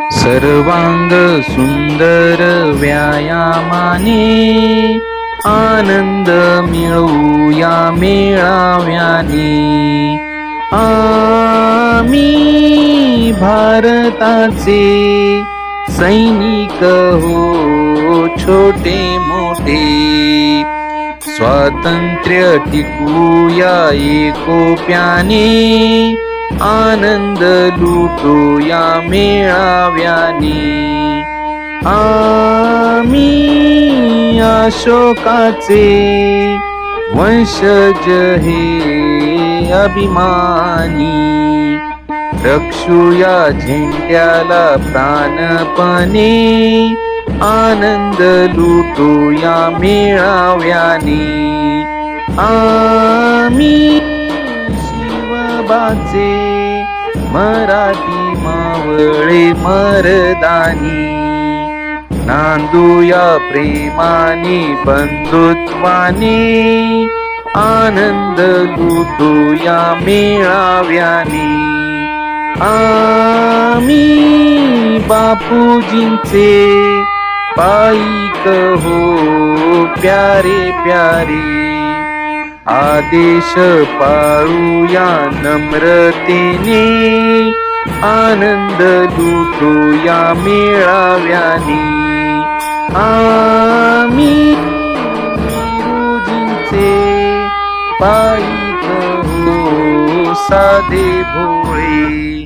सर्वांग सुंदर व्यायामाने आनंद मिळूया मेळाव्याने. आम्ही भारताचे सैनिक हो छोटे मोठे. स्वातंत्र्य टिकूया एकोप्याने. आनंद लुटूया मेळाव्याने. आमी अशोकाचे वंशज हे अभिमानी. रक्षूया झेंड्याला प्राणपणे आनंद लुटूया मेळाव्याने. आमी बाचे मराठी मावळे मरदानी. नांदूया प्रेमाने बंधुत्वाने. आनंद लुटूया मेळाव्याने. आम्ही बापूजींचे पाईक हो प्यारे प्यारे. आदेश पाळूया नम्रतेने. आनंद लुटूया मेळाव्याने. आम्ही गुरुजींचे पायी हो साधे भोळे.